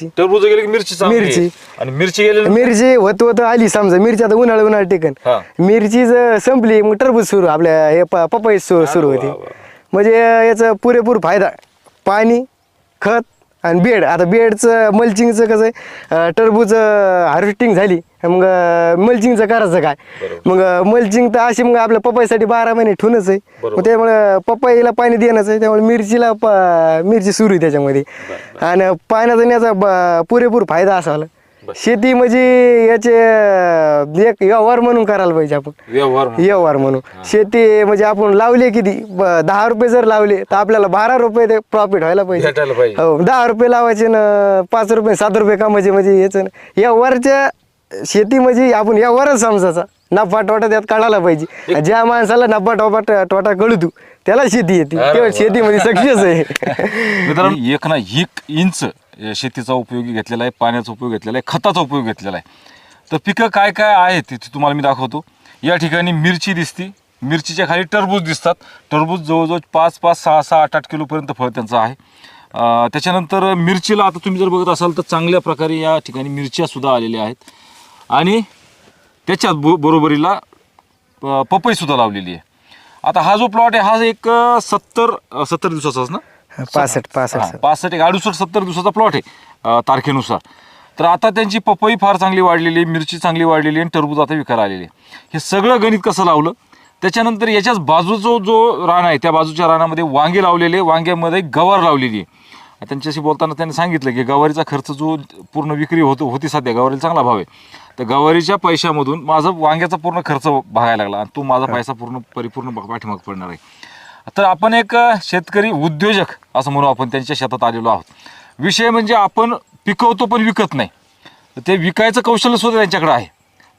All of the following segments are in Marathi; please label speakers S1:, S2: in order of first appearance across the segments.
S1: टरबूज गेले की मिरची चांगली आहे.
S2: मिरची.
S1: आणि मिरची गेले
S2: मिरची होत होत आली समजा मिरची आता उन्हाळा उन्हाळा टेकन
S1: हा.
S2: मिरची जर संपली मग टरबूज सुरू आपल्या हे प- पपई सुरू सुरू
S1: वा,
S2: होती
S1: वा.
S2: म्हणजे याचा पुरेपूर फायदा पाणी खत आणि बेड आता बेडचं मल्चिंगचं कसं आहे टरबूज हार्वेस्टिंग झाली मग मल्चिंगचं करायचं काय? मग मल्चिंग तर अशी मग आपल्या पपईसाठी बारा महिने ठेवूनच आहे. मग त्यामुळे पपईला पाणी देणंच आहे त्यामुळे मिरचीला मिरची सुरू आहे त्याच्यामध्ये. आणि पाण्याचा आणि याचा ब- पुरेपूर फायदा असा आला शेती म्हणजे याचे एक व्यवहार म्हणून करायला पाहिजे आपण.
S1: व्यवहार म्हणून.
S2: व्यवहार म्हणून. शेती म्हणजे आपण लावले किती? दहा रुपये जर लावले तर आपल्याला बारा रुपये ते प्रॉफिट व्हायला पाहिजे. हो दहा रुपये लावायचे ना पाच रुपये सात रुपये कामाचे म्हणजे याच व्यवहारच्या शेती म्हणजे आपण व्यवहारच समजायचा. नफा तोटा त्यात काढायला पाहिजे. ज्या माणसाला नफा टोपा तोटा कळू त्याला शेती येते. तेव्हा. शेतीमध्ये सक्सेस आहे.
S1: मित्रांनो एक ना एक इंच या शेतीचा उपयोग घेतलेला आहे पाण्याचा उपयोग घेतलेला आहे खताचा उपयोग घेतलेला आहे. तर पिकं काय काय आहेत ते तुम्हाला मी दाखवतो. या ठिकाणी मिरची दिसती. मिरचीच्या खाली टरबूज दिसतात. टरबूज जवळजवळ पाच पाच सहा सहा आठ आठ किलोपर्यंत फळ त्यांचं आहे. त्याच्यानंतर मिरचीला आता तुम्ही जर बघत असाल तर चांगल्या प्रकारे या ठिकाणी मिरच्या सुद्धा आलेल्या आहेत. आणि त्याच्यात बो बरोबरीला प- पपईसुद्धा लावलेली आहे. आता हा जो प्लॉट आहे हा एक सत्तर सत्तर दिवसाचाच ना?
S2: पासष्ट पासष्ट.
S1: पासष्ट एक अडुसष्ट सत्तर दिवसाचा प्लॉट आहे तारखेनुसार. तर आता त्यांची पपई फार चांगली वाढलेली आहे मिरची चांगली वाढलेली आहे आणि टरबूज आता विकायला आलेली आहे. हे सगळं गणित कसं लावलं? त्याच्यानंतर याच्याच बाजूचा जो रान आहे त्या बाजूच्या रानामध्ये वांगे लावलेले वांग्यामध्ये गवार लावलेली आहे. त्यांच्याशी बोलताना त्यांनी सांगितलं की गवारीचा खर्च जो पूर्ण विक्री होतो होती सध्या गवारीला चांगला भाव आहे. तर गवारीच्या पैशामधून माझा वांग्याचा पूर्ण खर्च भागायला लागला आणि तो माझा पैसा पूर्ण परिपूर्ण पाठीमाग पडणार आहे. तर आपण एक शेतकरी उद्योजक असं म्हणू आपण त्यांच्या शेतात आलेलो आहोत. विषय म्हणजे आपण पिकवतो पण विकत नाही. तर ते विकायचं कौशल्य सुद्धा त्यांच्याकडे आहे.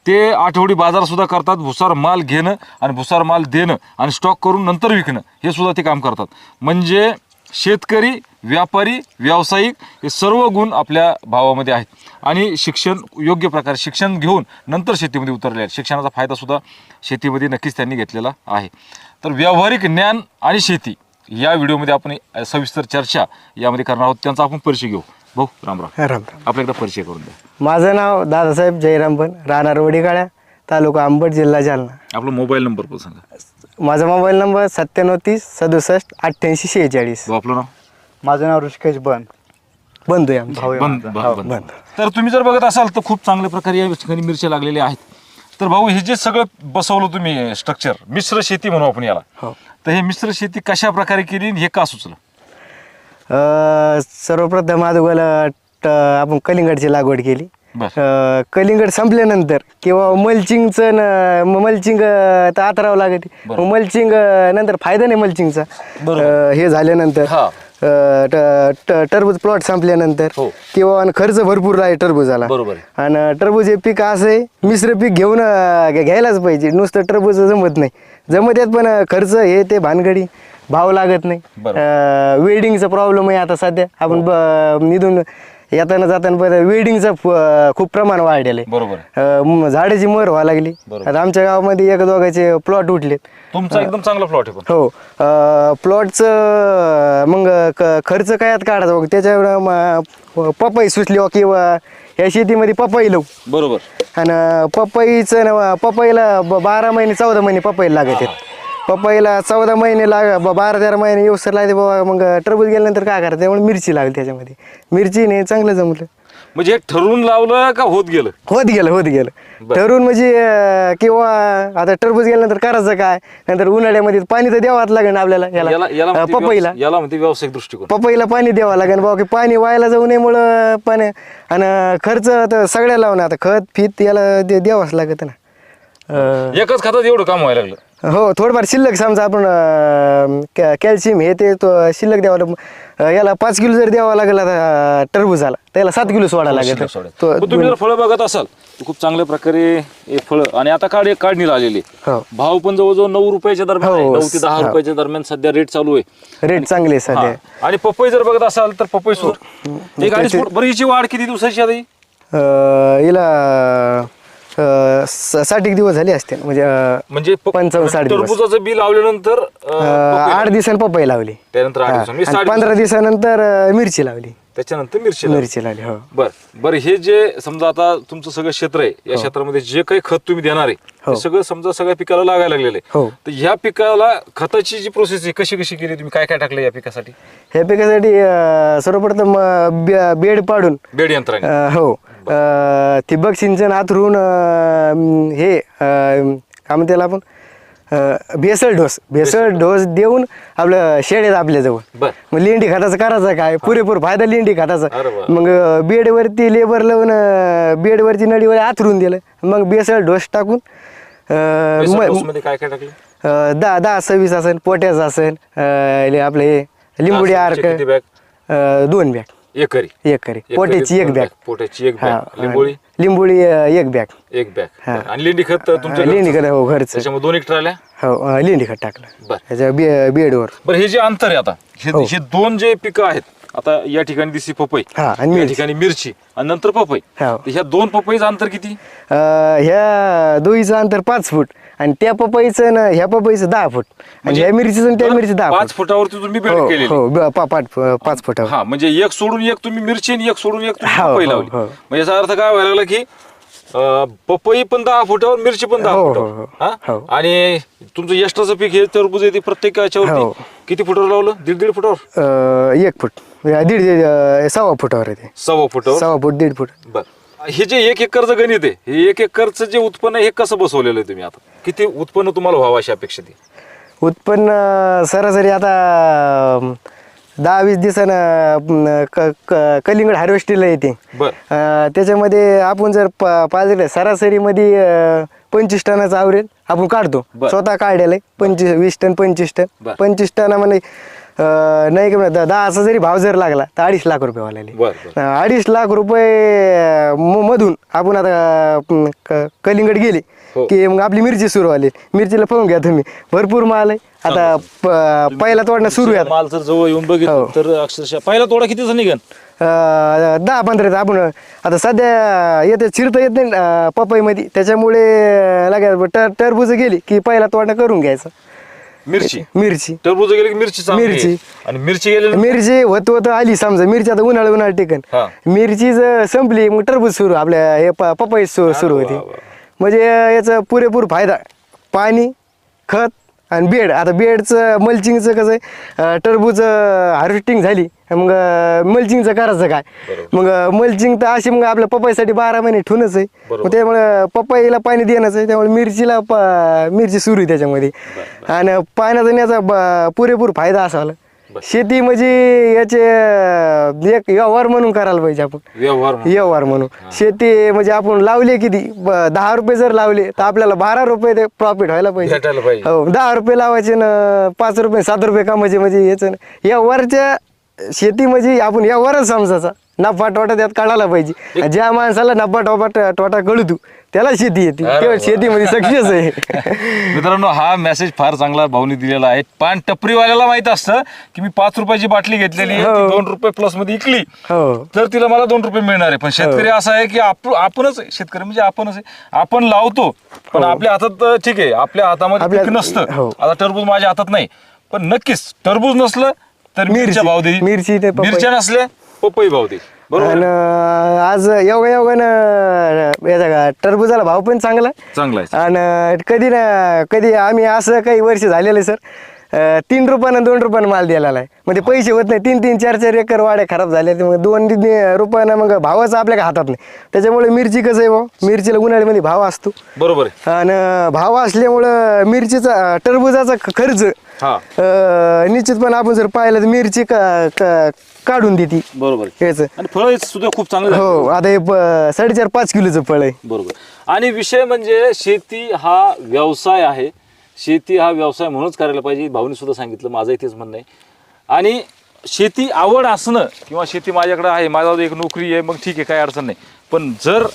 S1: ते आठवडी बाजार सुद्धा करतात भुसार माल घेणं आणि भुसार माल देणं आणि स्टॉक करून नंतर विकणं हे सुद्धा ते काम करतात. म्हणजे शेतकरी व्यापारी व्यावसायिक हे सर्व गुण आपल्या भावामध्ये आहेत. आणि शिक्षण योग्य प्रकारे शिक्षण घेऊन नंतर शेतीमध्ये उतरले आहेत. शिक्षणाचा फायदा सुद्धा शेतीमध्ये नक्कीच त्यांनी घेतलेला आहे. तर व्यावहारिक ज्ञान आणि शेती या व्हिडिओमध्ये आपण सविस्तर चर्चा यामध्ये करणार आहोत. त्यांचा आपण परिचय घेऊ. भाऊ रामराम
S2: राम. राम
S1: आपल्या एकदा परिचय करून द्या.
S2: माझं नाव दादासाहेब जयरामपण राहणार वडीकाळ्या तालुका अंबड जिल्हा जालना.
S1: आपला मोबाईल नंबर पण सांगा.
S2: माझा मोबाईल नंबर सत्त्याण्णव तीस सदुसष्ट अठ्ठ्याऐंशी शेहेचाळीस.
S1: आपलं नाव?
S3: माझं नाव ऋषिकेश बन
S2: बंधू आहे आमचा.
S3: भाऊ आहे
S1: बंद
S3: माझा.
S1: बंद बंद. तर तुम्ही जर बघत असाल तर खूप चांगल्या प्रकारे या ठिकाणी मिरच्या लागलेल्या आहेत. तर भाऊ हे जे सगळं बसवलं तुम्ही स्ट्रक्चर मिश्र शेती म्हणू आपण याला.
S2: हो.
S1: तर हे मिश्र शेती कशा प्रकारे केली आणि हे का सुचलं?
S2: अ, सर्वप्रथम अगोदर आपण कलिंगडची लागवड केली. अ, कलिंगड संपल्यानंतर किंवा मल्चिंगचं न म- मल्चिंग अ, तर आतरावं लागते. मग मल्चिंग अ, नंतर फायदा नाही मल्चिंगचा
S1: बरोबर.
S2: अ, हे झाल्यानंतर
S1: हा.
S2: अ, ट- ट- टरबूज प्लॉट संपल्यानंतर
S1: हो.
S2: किंवा आणि खर्च भरपूर आहे टरबूजाला
S1: बरोबर आहे.
S2: आणि टरबूज हे पीक असं आहे मिश्र पीक घेऊन अ, घ्या- घ्यायलाच पाहिजे नुसतं टरबूज जमत नाही जमत यात पण अ, खर्च हे ते भानगडी भाव लागत नाही
S1: बरोबर.
S2: वेडिंगचा प्रॉब्लेम आहे आता सध्या आपण ब- निधून येताना जाताना वेडिंगचं खूप प्रमाण वाढलेलं आहे.
S1: बरोबर. आहे.
S2: अ, म- झाडाची मर व्हायला लागली.
S1: बरोबर.
S2: आता आमच्या गावामध्ये एक दोघांचे प्लॉट उठलेत.
S1: तुमचा एकदम चांगला प्लॉट आहे पण.
S2: हो. प्लॉटचं मग क- खर्च कायात काढायचा बघ. त्याच्यावर म- पपई सुचली हो किंवा या शेतीमध्ये पपई लावू.
S1: बरोबर.
S2: आणि पपईचं न- पपईला ब- बारा महिने चौदा महिने पपईला लागत आहेत. पपईला चौदा महिने लाग ब- बारा तेरा महिने येऊसर लागते बाबा मग टरबूज गेल्यानंतर काय करायचं? त्यामुळे मिरची लागली त्याच्यामध्ये. मिरचीने चांगलं जमलं.
S1: म्हणजे हे ठरवून लावलं का होत गेलं?
S2: होत गेलं होत गेलं.
S1: बरं.
S2: ठरून म्हणजे अं, किंवा आता टरबूज गेल्यानंतर करायचं काय? नंतर उन्हाळ्यामध्ये पाणी तर द्यावंच लागेल आपल्याला
S1: याला.
S2: याला
S1: याला
S2: अं,
S1: म्हणते
S2: पपईला
S1: व्यवस- याला म्हणते व्यावसायिक दृष्टिकोन.
S2: पपईला पाणी द्यावं लागेल बाबा की पाणी व्हायला जाऊ नयेमुळं पाणी आणि खर्च तर सगळ्या लावून आता खत फित याला दे- द्यावंच लागत ना. अं,
S1: एकच खातात एवढं काम व्हायला लागलं.
S2: हो थोडंफार शिल्लक समजा आपण अं, कॅ- कॅल्शियम हे ते तो शिल्लक द्यावं लाग- अं, याला पाच किलो जर द्यावं लागेल आता टरबूजाला त्याला सात किलो सोडा लागेल
S1: शिल्लक सोडायचं.
S2: तो
S1: पण तुम्ही जर फळं बघत असाल तर खूप चांगल्या प्रकारे हे फळं आणि आता काढ काढणीला आलेली
S2: हो
S1: भाव पण जवळजवळ नऊ रुपयाच्या दरम्यान आहे.
S2: हो,
S1: नऊ ते दहा
S2: हो.
S1: रुपयाच्या दरम्यान सध्या रेट चालू आहे
S2: रेट चांगले आहे सध्या
S1: हा. आणि पपई जर बघत असाल तर पपई सुद्धा एक अडीच फूट बरं हिची वाढ किती दिवसाची आता ही?
S2: अं, हिला अं, स- साठ एक दिवस झाले असते म्हणजे अं,
S1: म्हणजे प-
S2: पंचावन्न साठ दिवस.
S1: टरबूजाचं बी लावल्यानंतर अं,
S2: अं,
S1: पपई
S2: आठ दिवसांनी पपई लावली.
S1: त्यानंतर आठ
S2: हा.
S1: दिवसांनी. म्हणजे
S2: आणि
S1: साठ
S2: पंधरा दिवसानंतर अं, मिरची लावली.
S1: त्याच्यानंतर मिरची लावली.
S2: मिरची लावली हो.
S1: बर. बर हे जे समजा आता तुमचं सगळं क्षेत्र आहे या क्षेत्रामध्ये जे काही खत तुम्ही देणार आहे
S2: हो.
S1: ते सगळं समजा सगळ्या पिकाला लागायला लागलेलं आहे.
S2: हो.
S1: तर ह्या पिकाला खताची जी प्रोसेस आहे कशी कशी केली तुम्ही? काय काय टाकलं या पिकासाठी?
S2: ह्या पिकासाठी अं, सर्वप्रथम अं, बे- बेड पाडून
S1: बेड यंत्राने.
S2: अं, हो. ठिबक सिंचन आथरून हे काय म्हणते त्याला आपण? भेसळ डोस भेसळ डोस देऊन आपलं शेड आहेत आपल्याजवळ. मग लेंडी खताचं करायचं काय? पुरेपूर फायदा लेंडी
S1: वा.
S2: मग बेडवरती लेबर लावून बेडवरती नळीवर आथरून दिलं. मग बेसळ डोस टाकून
S1: काय काय टाकलं?
S2: दहा दहा सव्वीस असेल पोट्याच असेल आपलं हे लिंबुडी आर्क दोन बॅग.
S1: एकरी.
S2: एक करी पोट्याची एक बॅग.
S1: पोट्याची एक बॅग. लिंबोळी.
S2: लिंबोळी एक बॅग.
S1: एक बॅग.
S2: हा.
S1: आणि लेंडी खत तुमच्या
S2: लेंडी? खत हो घरचं.
S1: त्याच्यामध्ये दोन एक ट्राल्या
S2: हो लेंडी खत टाकलं.
S1: बर.
S2: त्याच्या बेडवर.
S1: बरं हे जे अंतर आहे आता हे
S2: हो.
S1: दोन जे पिकं आहेत आता या ठिकाणी दिसली पपई
S2: हा, आणि
S1: या. ठिकाणी मिरची आणि नंतर पपई.
S2: हो.
S1: ह्या दोन पपईचं अंतर किती?
S2: ह्या दोईचं अंतर पाच फूट. आणि त्या पपईचं ना ह्या पपईचं दहा फूट. आणि ह्या मिरचीचं आणि त्या मिरची दहा
S1: म्हणजे पाच
S2: फूट.
S1: फुटावरती तुम्ही बेड
S2: हो
S1: केलेली.
S2: हो ब- पा- पाच पाच फुटावर.
S1: हा म्हणजे एक सोडून एक तुम्ही मिरची आणि एक सोडून एक तुम्ही
S2: हो,
S1: पपई लावली.
S2: हो.
S1: म्हणजे याचा अर्थ काय व्हायला लागला की अं, पपई पण दहा फुटावर मिरची पण दहा
S2: हो, हो,
S1: फुटावर.
S2: हो.
S1: हा?
S2: हो.
S1: आणि तुमचं यष्टाचं पीक हे टरबूज आहे ते प्रत्येक
S2: हो.
S1: याच्यावरती किती फुटावर लावलं? दीड दीड फुटावर?
S2: अं, एक फूट. या दीड दीड, अं, सव्वा फुटावर आहे ते.
S1: सव्वा फुटावर?
S2: सव्वा फूट दीड फूट.
S1: बर. हे जे एक एकरचं गणित आहे हे एक एकरचं जे उत्पन्न आहे, हे कसं बसवलेलं आहे तुम्ही आता? किती उत्पन्न तुम्हाला व्हावं अशी अपेक्षा ती
S2: उत्पन्न सरासरी आता अं, दहा वीस दिवसानं अं, क- क- कलिंगड हार्वेस्टिंगला येते.
S1: बर.
S2: अं, त्याच्यामध्ये आपण जर प पाहिलं सरासरीमध्ये अं, पंचवीस टनाचं आवरेल आपण काढतो.
S1: बर.
S2: स्वतः काढलेलं आहे पंचवीस वीस टन पंचवीस टन.
S1: बर.
S2: पंचवीस टनामध्ये अं, नाही का दहा दहाचा जरी भाव जर लागला तर अडीच लाख रुपये वाले
S1: बर बर.
S2: अडीच लाख रुपये म- मधून आपण आता अं, क- कलिंगड गेली
S1: हो.
S2: की मग आपली मिरची सुरू आली मिरचीला पाहून घ्या तुम्ही. भरपूर माल आहे. आता प- पहिला तोडणं सुरू आहे आता.
S1: माल जर जवळ येऊन बघितलं
S2: हो.
S1: तर अक्षरशः पहिला तोडा कितीचा निघन?
S2: अं, दहा पंधरा आपण आता सध्या येते चिरता येत नाही पपईमध्ये. त्याच्यामुळे लागेल टर टरबूज गेली की पहिला तोडणं करून घ्यायचं.
S1: मिरची
S2: मिरची
S1: टरबूज गेली की मिरची चांगली आहे.
S2: मिरची.
S1: आणि मिरची गेली
S2: मिरची होत होत आली समजा मिरची आता उन्हाळा उन्हाळा टिकन
S1: हा.
S2: मिरची जर संपली मग टरबूज सुरू आपल्या हे प- पपई सुरू सुरू
S1: वा,
S2: होती
S1: वा.
S2: म्हणजे याचा पुरेपूर फायदा पाणी खत आणि बेड आता बेडचं मल्चिंगचं कसं आहे टरबूज हार्वेस्टिंग झाली. मग मल्चिंगचं करायचं काय? मग मल्चिंग तर अशी मग आपल्या पपईसाठी बारा महिने ठेवूनच आहे. मग त्यामुळे पपईला पाणी देणंच आहे त्यामुळे मिरचीला मिरची सुरू आहे त्याच्यामध्ये. आणि पाण्याचा याचा पुरेपूर फायदा असावा शेती म्हणजे याचे एक व्यवहार म्हणून करायला पाहिजे आपण.
S1: व्यवहार म्हणून.
S2: व्यवहार म्हणून. शेती म्हणजे आपण लावले किती? ब- दहा रुपये जर लावले तर आपल्याला बारा रुपये ते प्रॉफिट व्हायला पाहिजे.
S1: भेटायला पाहिजे.
S2: हो दहा रुपये लावायचे ना पाच रुपये सात रुपये कामाचे म्हणजे याचं व्यवहारच्या शेती म्हणजे आपण व्यवहारच समजायचा. नफा तोटा त्यात काढायला पाहिजे. ज्या माणसाला नफा टोपा तोटा कळू त्याला शेती येते.
S1: वा.
S2: शेतीमध्ये सक्सेस आहे.
S1: मित्रांनो हा मेसेज फार चांगला भाऊनी दिलेला आहे. पान टपरीवाल्याला माहीत असतं की मी पाच रुपयाची बाटली घेतलेली आहे ती
S2: हो.
S1: दोन रुपये प्लसमध्ये इकली
S2: हो.
S1: तर तिला मला दोन रुपये मिळणार आहे. पण शेतकरी असा आहे की आप- आपणच आहे. शेतकरी म्हणजे आपणच आहे. आपण लावतो पण आपल्या हातात अं, ठीक आहे. आपल्या हातामध्ये
S2: आपल्या-
S1: पीक नसतं.
S2: हो.
S1: आता टरबूज माझ्या हातात नाही. पण नक्कीच टरबूज नसलं तर
S2: मिरची.
S1: मिरच्या भाव देईल
S2: मिरची ते पपई.
S1: मिरच्या नसल्या पपई भाव बरोबर?
S2: आणि? आज योगा योगानं याचा का टरबुजाला भाव पण चांगला.
S1: चांगला आहे.
S2: आणि कधी ना कधी आम्ही असं काही वर्ष झालेलं सर. तीन रुपयानं दोन रुपयानं माल दिलेला आहे. म्हणजे पैसे होत नाही. तीन तीन चार चार एकर वाड्या खराब झाल्या तर मग दोन तीन रुपयानं मग भावाच आपल्या हातात नाही. त्याच्यामुळे मिरची कसं आहे भाऊ मिरचीला उन्हाळ्यामध्ये भाव असतो.
S1: बरोबर आहे.
S2: आणि भाव असल्यामुळं मिरचीचा टरबुजाचा ख- खर्च
S1: हा
S2: अं, निश्चितपणे आपण जर पाहिलं तर मिरची का- का- काढून देते.
S1: बरोबर. आहे
S2: याचं
S1: आणि फळ सुद्धा खूप चांगलं झालं.
S2: हो आता हे प- साडेचार पाच किलोचं फळ आहे.
S1: बरोबर. आणि विषय म्हणजे शेती हा व्यवसाय आहे. शेती हा व्यवसाय म्हणूनच करायला पाहिजे भाऊनी सुद्धा सांगितलं माझं तेच म्हणणं आहे. आणि शेती आवड असणं किंवा शेती माझ्याकडे आहे माझ्यावर एक नोकरी आहे मग ठीक आहे काही अडचण नाही. पण जर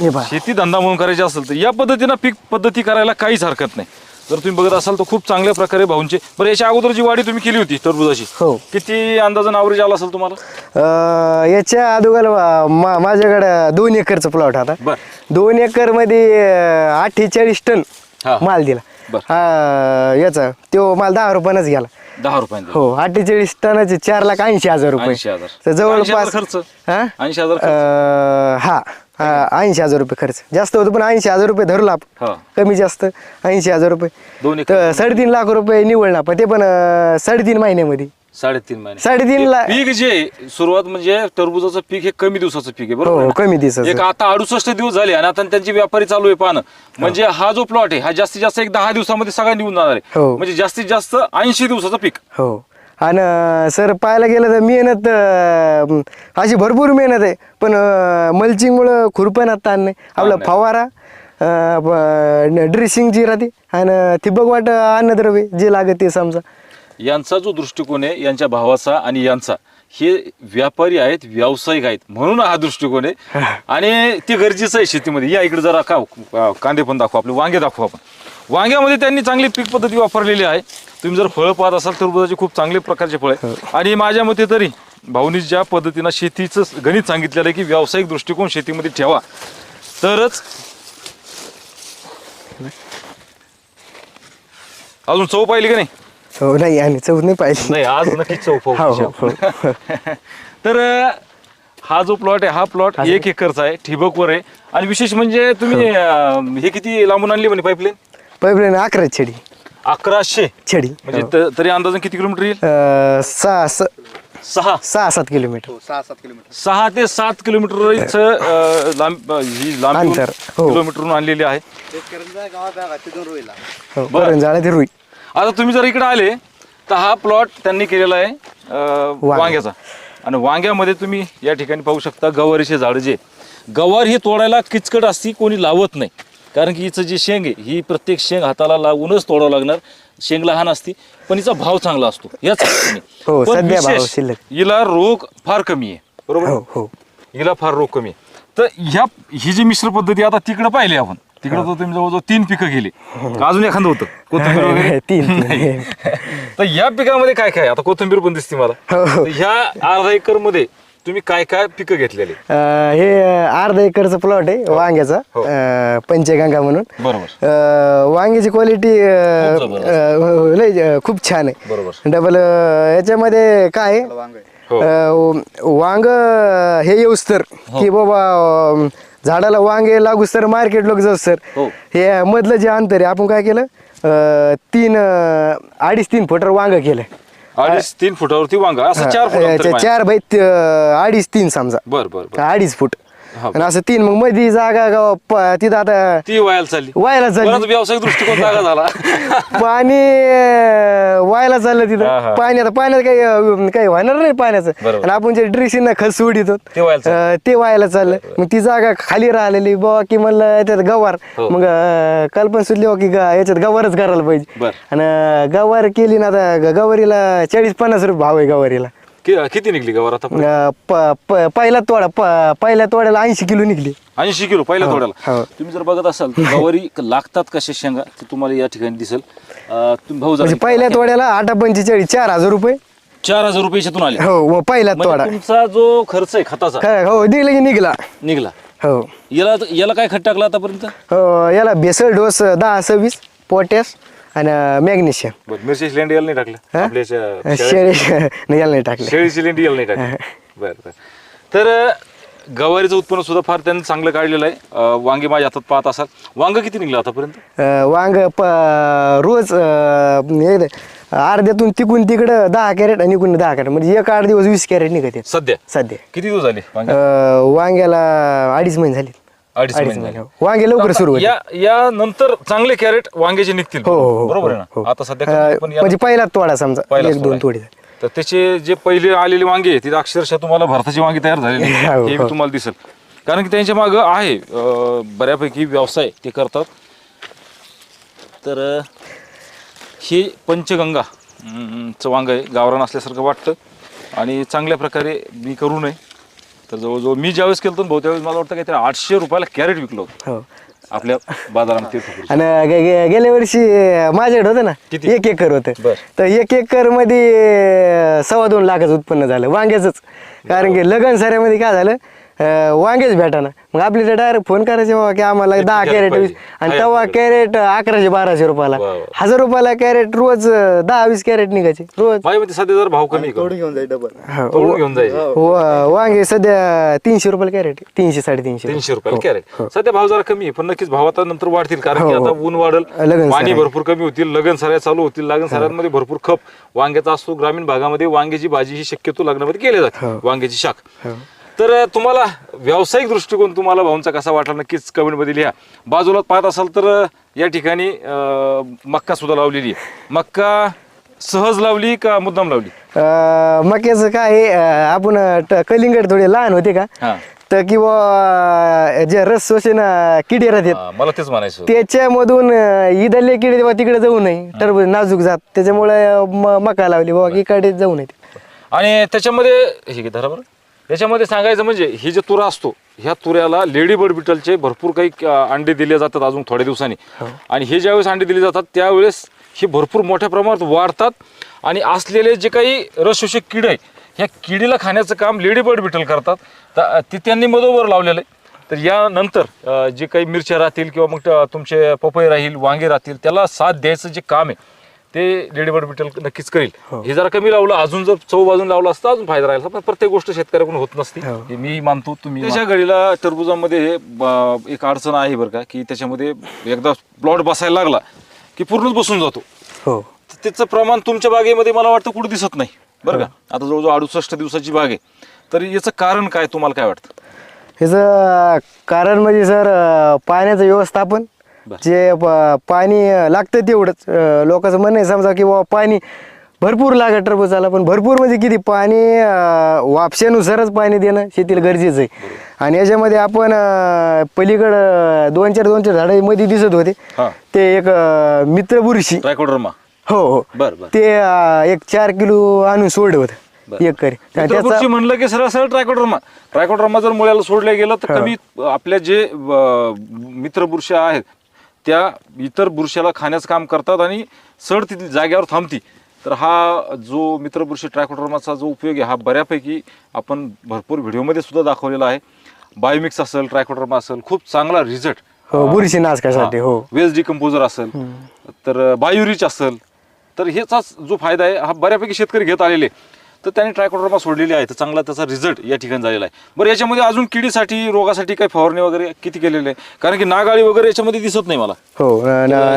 S2: हे पहा.
S1: शेती धंदा म्हणून करायची असेल तर या पद्धतीनं पीक पद्धती करायला काहीच हरकत नाही. जर तुम्ही बघत असाल तर खूप चांगल्या प्रकारे भाऊंचे बरं याच्या अगोदर जी वाढी तुम्ही केली होती टरबुजाची
S2: हो.
S1: किती अंदाजन आवरेज आला असेल तुम्हाला
S2: अं, याच्या अगोदर मा माझ्याकडे दोन एकरचा प्लॉट होता
S1: बर
S2: दोन एकरमध्ये अठ्ठेचाळीस टन
S1: हा.
S2: माल दिला
S1: बर.
S2: हा याचा तो मला दहा रुपयानंच गेला
S1: दहा रुपयांचा
S2: हो अठ्ठेचाळीस टनाचे चार लाख ऐंशी हजार रुपये
S1: 80,000.
S2: तर
S1: 80,000
S2: जवळपास
S1: खर्च?
S2: हा?
S1: 80,000 खर्च?
S2: अं, हा हा ऐंशी हजार रुपये खर्च. जास्त होतो पण ऐंशी हजार रुपये धरला.
S1: हा.
S2: कमी जास्त ऐंशी हजार रुपये. तर साडेतीन लाख रुपये निवडणार पण ते पण अं, साडेतीन महिन्यामध्ये.
S1: साडेतीन महिने.
S2: साडेतीन
S1: हे
S2: लाख
S1: पीक जे सुरुवात म्हणजे टरबुजाचं पीक हे कमी दिवसाचं पीक आहे बरोबर
S2: हो,
S1: ना?
S2: कमी दिवसाचं.
S1: एक आता अडुसष्ट दिवस झाले आणि आता त्यांची व्यापारी चालू आहे पाहणं. म्हणजे हा जो प्लॉट आहे हा जास्तीत जास्त एक दहा दिवसामध्ये सगळा निघून जाणार आहे.
S2: हो.
S1: म्हणजे जास्तीत जास्त ऐंशी दिवसाचं पीक.
S2: हो. आणि सर पाहायला गेलं तर मेहनत अं, अशी भरपूर मेहनत आहे. पण मल्चिंगमुळं खुरपणात ताण नाही. आपला. फवारा ड्रेसिंग जी राहते आणि ठिबक वाट अन्नद्रव्य जे लागत ते समजा.
S1: यांचा जो दृष्टिकोन आहे यांच्या भावाचा आणि यांचा हे व्यापारी आहेत व्यावसायिक आहेत म्हणून हा दृष्टिकोन आहे. आणि ते गरजेचं आहे शेतीमध्ये. या इकडे जरा का कांदे पण दाखवू आपले वांगे दाखवू आपण. वांग्यामध्ये त्यांनी चांगली पीक पद्धती वापरलेली आहे. तुम्ही जर फळं पाहत असाल टरबुजाची खूप चांगले प्रकारचे फळ आहे आणि माझ्या मते तरी भाऊनी ज्या पद्धतीनं शेतीचं गणित सांगितलेलं आहे की व्यावसायिक दृष्टिकोन शेतीमध्ये ठेवा. तरच अजून चव पाहिली का नाही?
S2: हो नाही आणि चौथ नाही पाहिजे
S1: नाही आज नक्कीच चव पाहू
S2: हो, हो.
S1: तर हा जो प्लॉट आहे हा प्लॉट एक एकरचा आहे ठिबकवर आहे. आणि विशेष म्हणजे तुम्ही हे. किती लांबून आणली म्हणे पाईपलाईन?
S2: पाईपलाईन अकरा छडी.
S1: अकराशे.
S2: छडी.
S1: म्हणजे त- तरी अंदाजन किती किलोमीटर येईल?
S2: अं, सहा स-
S1: सहा.
S2: सहा सात किलोमीटर.
S3: सहा सात किलोमीटर.
S1: सहा ते सात किलोमीटर लांब अं, ही लांबी
S2: अंतर, हो.
S1: किलोमीटरहून आणलेली आहे.
S3: गावात तिथून रोईला.
S2: हो बरं. झालं ते रुई.
S1: आता तुम्ही जर इकडे आले तर हा प्लॉट त्यांनी केलेला आहे अं,
S2: वांग.
S1: वांग्याचा. आणि वांग्यामध्ये तुम्ही या ठिकाणी पाहू शकता गवारीचे झाड जे गवार ही तोडायला किचकट असती कोणी लावत नाही. कारण की हिचं जे शेंग आहे ही प्रत्येक शेंग हाताला लागूनच तोडावं लागणार. शेंग लहान असती पण हिचा भाव चांगला असतो. याच.
S2: हो,
S1: पण
S2: सध्या भाव
S1: विशेष,
S2: शिल्लक.
S1: हिला रोग फार कमी आहे. बरोबर?
S2: हो हो.
S1: हिला फार रोग कमी आहे. तर ह्या ही जी मिश्र पद्धती आता तिकडे पाहिली आपण. तिकडे तर तुम्ही जवळजवळ तीन पिकं गेली. का अजून एखादं होतं? कोथिंबीर वगैरे?
S2: तीन.
S1: तर या पिकामध्ये काय काय? आता कोथिंबीर पण दिसते मला.
S2: हो, हो.
S1: तर ह्या अर्धा एकरमध्ये तुम्ही काय काय पिकं घेतलेली?
S2: अं, हे अर्धा एकरचं प्लॉट आहे वांग्याचा.
S1: हो.
S2: अं, पंचगंगा म्हणून.
S1: बरोबर.
S2: अं, वांग्याची क्वालिटी
S1: खूप जबरदस्त.
S2: लय अं, खूप छान आहे.
S1: बरोबर.
S2: डबल याच्यामध्ये काय आहे?
S3: वांग आहे.
S1: हो.
S2: अं, वांग हे येऊस तर. की बाबा अं, झाडाला वांगे लागूस तर मार्केट लोक जाऊस तर.
S1: हो.
S2: हे मधलं जे अंतर आहे आपण काय केलं? अं, तीन अं, अडीच तीन फुटर वांग केलं.
S1: अडीच तीन फुटावरती वांगा. असं चार फुट.
S2: चार बाय अडीच तीन समजा.
S1: बर बर बर.
S2: अडीच फूट.
S1: हा.
S2: आणि असं तीन मग मध्ये जागा गाव प- तिथं आता
S1: ती व्हायला चालली परत
S2: चालली
S1: व्यावसायिक दृष्टिकोन जागा झाला
S2: पाणी अं, वायला चाललं
S1: हा, हा.
S2: तिथं पाणी आता पाण्यात काही अं, काही होणार नाही पाण्याचं
S1: बरोबर.
S2: आणि आपण जे ड्रेसिंग खत सोडितो
S1: ते व्हायला चाललं.
S2: अं, ते व्हायला चाललं मग ती जागा खाली राहिलेली बाबा की म्हणलं त्यात गवार
S1: हो.
S2: मग अं, कल्पना सुचली की ग- याच्यात गवारच करायला पाहिजे
S1: बर.
S2: आणि गवार केली ना आता ग- गवारीला चाळीस पन्नास रुपये भाव आहे गवारीला
S1: कि- किती निघली गवर आता
S2: अं, प- प- पहिला तोडा प- पहिल्या तोड्याला ऐंशी किलो निघली.
S1: ऐंशी किलो पहिल्या तोड्याला?
S2: हो.
S1: तुम्ही जर बघत असाल तर गवारी लागतात कशा शेंगा ते तुम्हाला या ठिकाणी दिसेल. अं, तुम्ही भाऊ
S2: म्हणजे
S1: जरा
S2: पहिल्या तोड्याला आठ पंचेचाळीस चार हजार रुपये.
S1: चार हजार रुपये याच्यातून आले.
S2: हो मग पहिला
S1: म्हणजे
S2: तोडा.
S1: तुमचा जो खर्च आहे खताचा
S2: काय हो निघला की निघला.
S1: निघला.
S2: हो.
S1: याला याला काय खत टाकला आतापर्यंत?
S2: हो याला बेसल डोस दहा सव्वीस पोटॅश आणि मॅग्नेशियम.
S1: बरं मिरची लेंडी याला नाही टाकलं? आपल्या
S2: शेळी नाही याला नाही टाकले.
S1: शेळीची लेंडी याला नाही टाकलं. बरं बरं. तर गवारीचं उत्पन्न सुद्धा फार त्यांनी चांगलं काढलेलं आहे. अं, वांगे माझ्या हातात पाहत असाल. वांग किती निघलं आतापर्यंत?
S2: अं, वांग प रोज अं, अर्ध्यातून तिकून तिकडं दहा कॅरेट आणि इकडून दहा कॅरेट. म्हणजे एक आठ दिवस वीस कॅरेट निघत
S1: सध्या?
S2: सध्या.
S1: किती दिवस झाले वांगे
S2: अं, वांग्याला अडीच महिने झाले
S1: अडीच
S2: अडीच
S1: महिने
S2: महिने
S1: झाले.
S2: हो. वांगे लवकर सुरू होते
S1: या या नंतर चांगले कॅरेट वांग्याचे निघतील
S2: हो हो हो,
S1: बरोबर आहे
S2: हो,
S1: ना आता सध्या
S2: अं,
S1: पण
S2: म्हणजे पहिला तोडा समजा
S1: पहिलाच
S2: एक
S1: तोडा
S2: दोन. तोडी झाले.
S1: तर त्याचे जे पहिले आलेले वांगे आहेत, तिथे अक्षरशः तुम्हाला भारताची वांगी तयार झालेली आहेत.
S2: हो,
S1: हे
S2: हो.
S1: तुम्हाला दिसेल कारण की त्यांच्या मागं आहे अं, बऱ्यापैकी व्यवसाय ते करतात तर अं, हे पंचगंगा अं, चं वांग आहे गावरान असल्यासारखं वाटतं आणि चांगल्या प्रकारे मी करू नये तर जवळजवळ मी ज्यावेळेस केलं होतं भाऊ त्यावेळेस मला वाटतं काहीतरी आठशे रुपयाला कॅरेट विकलं होतं
S2: हो
S1: आपल्या बाजारामध्ये.
S2: आणि गे- गे- गेल्या वर्षी माझ्याकडे होतं ना
S1: किती?
S2: एक एकर होतं
S1: बर.
S2: तर एक एकरमध्ये सव्वा दोन लाखाचं उत्पन्न झालं वांग्याच कारण की लगन साऱ्यामध्ये काय झालं अं, वांगेच भेटाना. मग आपल्याला डायरेक्ट फोन करायचे बाबा की आम्हाला दहा
S1: कॅरेट पाहिजे.
S2: आणि तेव्हा. कॅरेट अकराशे बाराशे रुपयाला.
S1: वा, वा.
S2: हजार रुपयाला कॅरेट रोज अं, दहा वीस कॅरेट निघायचे रोज.
S1: माझ्या मते सध्या जर भाव कमी
S3: घेऊन जाईल डबल
S2: हो,
S1: तोडून घेऊन जायचे
S2: वा- वांगे सध्या तीनशे रुपयाला कॅरेट तीनशे साडेतीनशे.
S1: तीनशे रुपयाला कॅरेट. सध्या भाव जरा कमी आहे पण नक्कीच भाव आता नंतर वाढतील कारण की
S2: हो,
S1: आता
S2: हो.
S1: ऊन वाढल
S2: लगन
S1: पाणी. भरपूर कमी होतील लगन सराय चालू होतील लगन सरांमध्ये भरपूर खप. वांग्याचा असतो ग्रामीण भागामध्ये वांग्याची भाजी ही शक्यतो लग्नामध्ये केली जाते.
S2: हो.
S1: वांग्याची शाख. तर तुम्हाला व्यावसायिक दृष्टिकोन तुम्हाला भाऊंचा कसा वाटला? नक्कीच कमेंटमध्ये लिहा. बाजूला पाहत असाल तर या ठिकाणी मक्का सुद्धा लावलेली आहे. मक्का सहज लावली का मुद्दाम लावली?
S2: अं, मक्याचं काय आहे, अं, आपण ट- कलिंगड थोडे लहान होते का?
S1: हा.
S2: तर किंवा जे रस शोषण अं, किडे राहतात.
S1: हा, मला तेच म्हणायचं होतं.
S2: त्याच्यामधून अं, इदरले किडे तेव्हा तिकडे जाऊ नये. टरबूज नाजूक जात. त्याच्यामुळे अं, म- मका लावली. बाबा इकडे जाऊ नये
S1: आणि त्याच्यामध्ये हे घे धरा बरं. याच्यामध्ये सांगायचं म्हणजे ही जे तुरा असतो ह्या तुऱ्याला लेडी बर्ड बिटलचे भरपूर काही अं, अंडे दिले जातात अजून थोड्या दिवसांनी. आणि हे ज्यावेळेस अंडे दिले जातात त्यावेळेस हे भरपूर मोठ्या प्रमाणात वाढतात. आणि असलेले जे काही रसशोषक किड आहे ह्या किडीला खाण्याचं काम लेडी बर्ड बिटल करतात. तर ते त्यांनी मधोबर लावलेलं आहे. तर यानंतर अं, जे काही मिरच्या राहतील किंवा मग त- तुमचे पपई राहील वांगे राहतील त्याला साथ द्यायचं जे काम आहे ते लेडीबर्ड बिटल नक्कीच करेल. हे. जरा कमी लावलं अजून जर चौ बाजून लावलं असतं अजून फायदा राहिला. पण प्रत्येक गोष्ट शेतकऱ्याकडून होत नसते.
S2: हो.
S1: हे मी मानतो तुम्ही त्याच्या घडीला टरबुजामध्ये हे एक अडचण आहे बरं का की त्याच्यामध्ये एकदा प्लॉट बसायला लागला की पूर्णच बसून जातो.
S2: हो.
S1: तर त्याचं प्रमाण तुमच्या बागेमध्ये मला वाटतं कुठं दिसत नाही बरं का? आता जवळजवळ अडुसष्ट दिवसाची बाग आहे. तर याचं कारण काय तुम्हाला काय वाटतं?
S2: ह्याचं कारण म्हणजे सर पाण्याचं व्यवस्थापन. जे पाणी लागतं तेवढंच. लोकांचं म्हणणं आहे समजा की बाबा पाणी भरपूर लागत टरबूजाला पण भरपूर म्हणजे किती पाणी वापशानुसारच पाणी देणं शेतीला गरजेचं आहे. आणि याच्यामध्ये आपण पलीकडं दोन चार दोन चार झाडामध्ये दिसत होते. ते एक मित्र बुरशी.
S1: ट्रायकोडर्मा
S2: हो हो. ते एक चार किलो आणून सोडलं होतं.
S1: म्हणलं की सरळ सरळ ट्रायकोड्रमा ट्रायकोड्रमा जर मुळ्याला सोडलं गेलं तर कमी आपल्या जे अं, मित्र बुरशी आहेत त्या इतर बुरशाला खाण्याचं काम करतात आणि सड तिथली जाग्यावर थांबती. तर हा जो मित्रपुरुषी ट्रायकोड्रमाचा जो उपयोग आहे हा बऱ्यापैकी आपण भरपूर व्हिडिओमध्ये सुद्धा दाखवलेला आहे. बायोमिक्स असेल ट्रायकोड्रमा असेल खूप चांगला रिझल्ट
S2: हो बुरशी नाशकासाठी हो
S1: वेज डिकम्पोजर असेल तर बायोरिच असेल तर ह्याचा जो फायदा आहे हा बऱ्यापैकी शेतकरी घेत आलेले. तर त्याने ट्रायकोड्रमा सोडलेली आहे. तर चांगला त्याचा रिझल्ट या ठिकाणी झालेला आहे. बरं याच्यामध्ये अजून किडीसाठी रोगासाठी काही फवारणी वगैरे किती केलेले आहे? कारण की नागाळी वगैरे याच्यामध्ये दिसत नाही मला.
S2: हो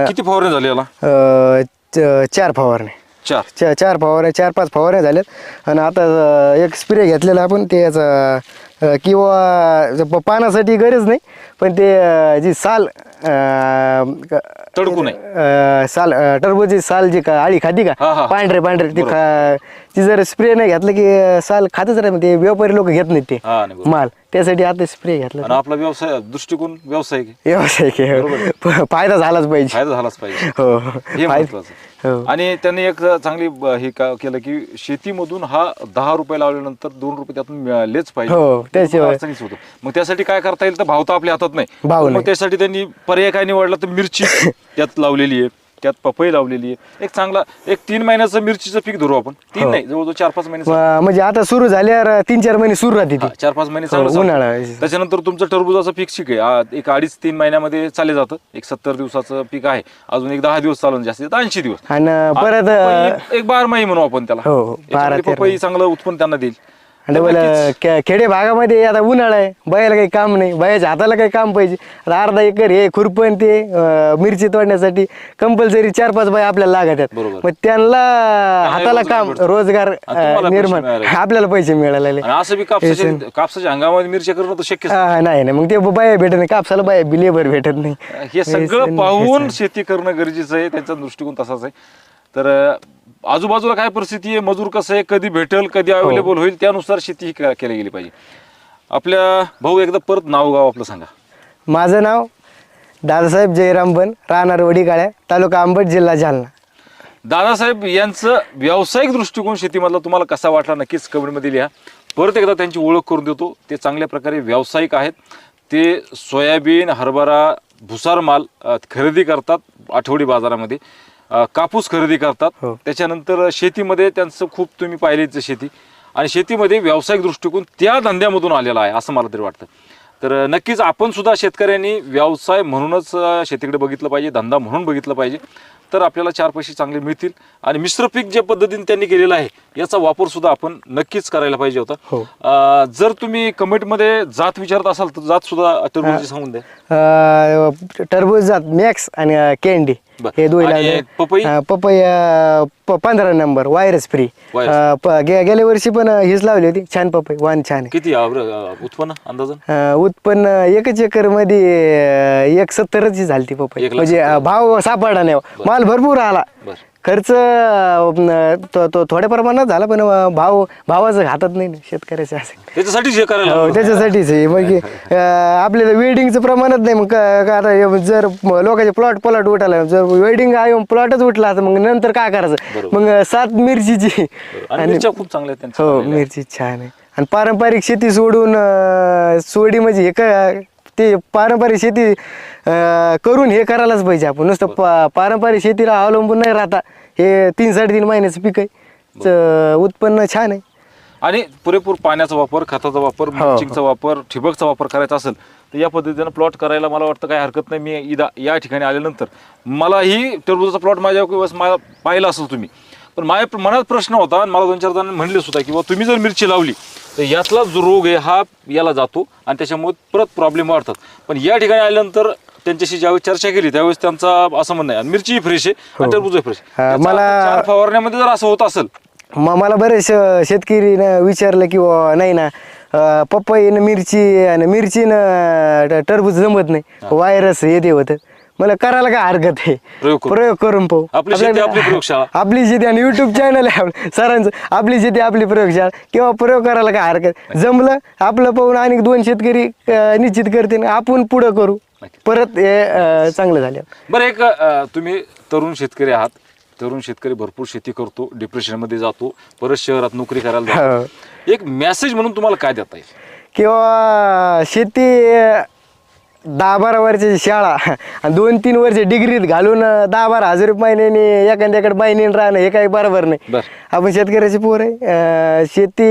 S1: किती फवारणी झाली याला?
S2: अं, च- चार फवारणे.
S1: चार.
S2: चा- चार फवारे चार पाच फवारे झाल्यात आणि आता अं, एक स्प्रे घेतलेला आपण ते याचा अं, किंवा ज- प- पानासाठी गरज नाही पण ते अं, जी साल अं, क-
S1: तडकू नये.
S2: अं, साल अं, टरबूजची साल जी का आळी खाती
S1: हा,
S2: का
S1: हा.
S2: पांढरे पांढरे ती खा ती जर स्प्रे नाही घातलं की अं, साल खातच राहत ते व्यापारी लोक घेत नाहीत ते
S1: हा नाही बरोबर.
S2: माल. त्यासाठी आता स्प्रे घेतला.
S1: आणि आपला व्यवसाय दृष्टिकोन व्यावसायिक आहे.
S2: व्यवसाय. फ- फायदा झालाच पाहिजे.
S1: फायदा झालाच पाहिजे.
S2: हो
S1: हे.
S2: फायदा
S1: महत्वाचं
S2: हो.
S1: आणि त्यांनी एक चांगली ब- हे का केलं की शेतीमधून हा दहा रुपये लावल्यानंतर दोन रुपये त्यातून मिळालेच पाहिजे.
S2: हो, त्याशिवाय-
S1: अडचणीच होतो मग त्यासाठी काय करता येईल तर भाव तर आपल्या हातात नाही.
S2: भाव
S1: मग
S2: नाही.
S1: त्यासाठी त्यांनी पर्याय काय निवडला तर मिरची त्यात लावलेली आहे. त्यात पपई लावलेली आहे. एक चांगला एक तीन महिन्याचं मिरचीचं पीक धरू आपण. तीन
S2: हो.
S1: नाही जवळजवळ चार पाच महिने
S2: म- म्हणजे आता सुरू झाल्यावर तीन चार महिने सुरू राहते ती.
S1: चार पाच महिने
S2: हो,
S1: चालतं.
S2: उन्हाळा.
S1: त्याच्यानंतर तुमचं टरबुजाचं पीक शिक आहे. आ- एक अडीच तीन महिन्यामध्ये चाले जातं. एक सत्तर दिवसाचं पीक आहे. अजून एक दहा दिवस चालून जास्तीत ऐंशी दिवस.
S2: आणि परत
S1: पपई एक बार महिने म्हणू आपण त्याला.
S2: हो, हो. बारा,
S1: याच्यामध्ये
S2: तेरा.
S1: पपई चांगलं उत्पन्न त्यांना देईल.
S2: डबल खेडे भागामध्ये आता उन्हाळा आहे. बायाला काही काम नाही. बायाच्या हाताला काही काम पाहिजे. आता अर्धा एकर हे खुरपण ते अं, मिरची तोडण्यासाठी कंपल्सरी चार पाच बाय आपल्याला लागत आहेत.
S1: बरोबर.
S2: मग त्यांना हाताला
S1: रोजगार
S2: काम
S1: भेटतो.
S2: रोजगार
S1: आणि तुम्हाला
S2: अं,
S1: पैसे
S2: निर्माण
S1: मिळाले.
S2: आपल्याला पैसे मिळाले
S1: आणि असं बी कापसाच्या कापसाच्या हंगामामध्ये मिरच्या करणं तर शक्य
S2: हा नाही नाही. मग ते बाया भेटत नाही. कापसाला बाया बी लेबर भेटत नाही.
S1: हे सगळं पाहून शेती करणं गरजेचं आहे. त्यांचा दृष्टिकोन तसाच आहे. तर अं, आजूबाजूला काय परिस्थिती आहे? मजूर कसं आहे? कधी भेटेल कधी अवेलेबल होईल? त्यानुसार शेती ही केली गेली पाहिजे. आपल्या भाऊ एकदा परत नाव गाव आपलं सांगा.
S2: माझं नाव दादासाहेब जयराम बन राहणार वडीकाळ्या तालुका अंबड जिल्हा जालना.
S1: दादासाहेब यांचं व्यावसायिक दृष्टिकोन शेतीमधला तुम्हाला कसा वाटला? नक्कीच कमेंटमध्ये लिहा. परत एकदा त्यांची ओळख करून देतो. ते चांगल्या प्रकारे व्यावसायिक आहेत. ते सोयाबीन हरभरा भुसार माल अ, खरेदी करतात आठवडी बाजारामध्ये. अ, कापूस खरेदी करतात.
S2: हो.
S1: त्याच्यानंतर शेतीमध्ये त्यांचं खूप तुम्ही पाहिलेच शेती. आणि शेतीमध्ये व्यावसायिक दृष्टिकोन त्या धंद्यामधून आलेला आहे असं मला तरी वाटतं. तर नक्कीच आपण सुद्धा शेतकऱ्यांनी व्यवसाय म्हणूनच अं, शेतीकडे बघितलं पाहिजे धंदा म्हणून बघितलं पाहिजे. तर आपल्याला चार पैसे चांगले मिळतील. आणि मिश्र पीक ज्या पद्धतीने त्यांनी केलेलं आहे याचा वापर सुद्धा आपण नक्कीच करायला पाहिजे होता.
S2: हो.
S1: जर तुम्ही कमेंटमध्ये जात विचारत असाल तर जात सुद्धा टरबूजची सांगून द्या.
S2: टरबूज जात मॅक्स आणि कॅन्डी
S1: बर.
S2: हे.
S1: पपई?
S2: पपई पंधरा नंबर व्हायरस फ्री. गेल्या वर्षी पण हीच लावली होती छान पपई वाण छान
S1: किती उत्पन्न अंदाजन?
S2: अं, उत्पन्न एकच एकरमध्ये एक सत्तरच झाली ती पपई म्हणजे भाव सापडला नाही. माल भरपूर आला. खर्च अं, तो तो थोड्या प्रमाणात झाला पण अं, भाव भावाचं हातात नाही ना शेतकऱ्याच्या असं.
S1: त्याच्यासाठी जे करायला
S2: हो
S1: लागलं.
S2: त्याच्यासाठीच आहे. मग अं, आपल्याला वेडिंगचं प्रमाणच नाही. मग का- का आता हे जर म- लोकांचे प्लॉट प्लॉट उठाला जर वेडिंग आहे प्लॉटच उठला तर मग नंतर काय करायचं?
S1: बरोबर.
S2: मग सात मिरचीची.
S1: आणि मिरच्या खूप चांगल्या आहेत त्यांच्या
S2: हो. मिरची छान आहे. आणि पारंपरिक शेती सोडून अं, सोडी म्हणजे हे काय ते पारंपरिक शेती अं, करून हे करायलाच पाहिजे आपण. नुसतं पा- पारंपरिक शेतीला अवलंबून नाही राहता. हे तीन साडेतीन महिन्याचं पीक आहे. उत्पन्न छान आहे.
S1: आणि पुरेपूर पाण्याचा वापर खताचा वापर
S2: हो.
S1: मल्चिंगचा वापर ठिबकचा वापर करायचा असेल तर या पद्धतीनं प्लॉट करायला मला वाटतं काही हरकत नाही. मी इदा या ठिकाणी आल्यानंतर मलाही टरबुजाचा प्लॉट माझ्या वेळेस मा पाहिला असेल तुम्ही. पण माझ्या मनात प्रश्न होता आणि मला दोन चार जणांनी म्हणले सुद्धा की बुवा तुम्ही जर मिरची लावली तर यातला जो रोग आहे हा याला जातो आणि त्याच्यामुळे परत प्रॉब्लेम वाढतात. पण या ठिकाणी आल्यानंतर त्यांच्याशी ज्यावेळेस चर्चा केली त्यावेळेस त्यांचा असं म्हणणं आहे. मिरची फ्रेश आहे आणि टरबूजही फ्रेश
S2: हो. हा, मला-
S1: चार फवारण्यामध्ये जर असं होत असेल
S2: मग मला बरेच शेतकरीनं विचारलं की नाही ना अं, पपई न मिरची आणि मिरचीनं ट- टरबूज जमत नाही. व्हायरस हे ते होतं मला करायला काय हरकत आहे?
S1: प्रयोग करू.
S2: प्रयोग करून पाहू.
S1: आपली शेती, आपली प्रयोगशाळा.
S2: आपली शेती आणि युट्यूब चॅनल आहे आपलं. सरांचं. आपली शेती आपली प्रयोगशाळा. किंवा प्रयोग करायला काय हरकत? जमलं आपलं पाहून आणि दोन शेतकरी अं, निश्चित करतील. आपण पुढं करू. परत हे अं, चांगलं झालं.
S1: बरं एक अ, तुम्ही तरुण शेतकरी आहात. तरुण शेतकरी भरपूर शेती करतो डिप्रेशनमध्ये जातो परत शहरात नोकरी करायला
S2: हो.
S1: जातो एक मेसेज म्हणून तुम्हाला काय देता येईल?
S2: किंवा शेती अं, दहा बारा वर्षाची शाळा आणि दोन तीन वर्ष डिग्रीत घालून अं, दहा बारा हजार रुपये महिन्याने एखाद्याकडे महिन्याने राहणं हे काही बरोबर नाही. आपण शेतकऱ्याची पोर आहे अं, शेती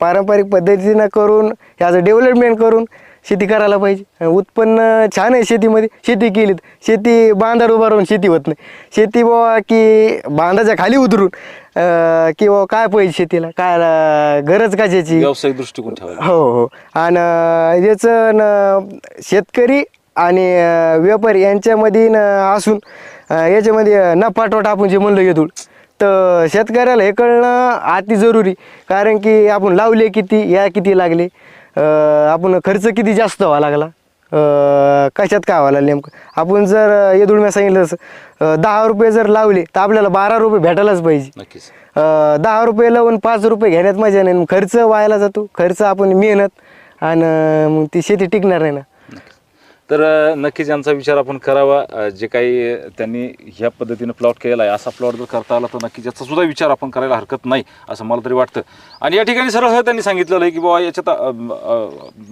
S2: पारंपरिक पद्धतीनं करून याचं डेव्हलपमेंट करून शेती करायला पाहिजे. उत्पन्न छान आहे शेतीमध्ये. शेती केलीत. शेती बांधार उभा राहून शेती होत नाही. शेती बाबा की बांधाच्या खाली उतरून की बाबा काय पाहिजे शेतीला? काय गरज कशाची?
S1: व्यावसायिक दृष्टिकोन ठेवायला
S2: हो हो. आणि याचं न शेतकरी आणि व्यापारी यांच्यामध्ये न असून याच्यामध्ये नफा तोटा आपण जे म्हणलं घेतो तर शेतकऱ्याला हे कळणं अति जरुरी कारण की आपण लावले किती या किती लागले? आपण खर्च किती जास्त व्हावा लागला? कशात काय व्हायला नेमकं? आपण जर येदुळम्या सांगितलं तसं, दहा रुपये जर लावले तर आपल्याला बारा रुपये भेटायलाच पाहिजे. दहा रुपये लावून पाच रुपये घेण्यात मजा नाही खर्च व्हायला जातो. खर्च आपण मेहनत आणि मग ती शेती टिकणार नाही ना.
S1: तर नक्कीच यांचा विचार आपण करावा. जे काही त्यांनी ह्या पद्धतीनं प्लॉट केलेला आहे असा प्लॉट जर करता आला तर नक्कीच याचा सुद्धा विचार आपण करायला हरकत नाही असं मला तरी वाटतं. आणि या ठिकाणी सरळ त्यांनी सांगितलेलं आहे की बाबा याच्यात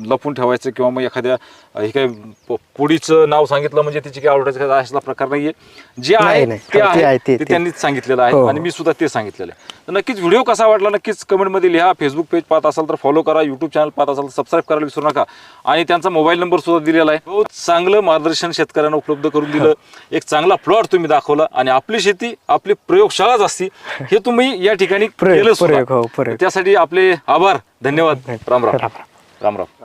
S1: लपून ठेवायचं किंवा मग एखाद्या हे काही प- पुडीचं नाव सांगितलं म्हणजे त्याची काही आवडायचं असा प्रकार नाहीये. जे
S2: नाही,
S1: आहे
S2: नाही.
S1: ते
S2: हो, ते आहे,
S1: आहे
S2: ते-.
S1: त्यांनीच सांगितलेलं आहे
S2: हो,
S1: आणि
S2: हो.
S1: मी सुद्धा ते सांगितलेलं आहे. तर नक्कीच व्हिडिओ कसा वाटला नक्कीच कमेंटमध्ये लिहा. फेसबुक पेज पाहत असाल तर फॉलो करा. युट्यूब चॅनल पाहत असाल तर सबस्क्राईब करायला विसरू नका. आणि त्यांचा मोबाईल नंबर सुद्धा दिलेला आहे. चांगलं मार्गदर्शन शेतकऱ्यांना उपलब्ध करून दिलं. एक चांगला प्लॉट तुम्ही दाखवला आणि आपली शेती आपली प्रयोगशाळाच असती हे तुम्ही या ठिकाणी केलं
S2: हो.
S1: त्यासाठी आपले आभार. धन्यवाद. राम राम.
S2: राम राम.
S1: राम राम.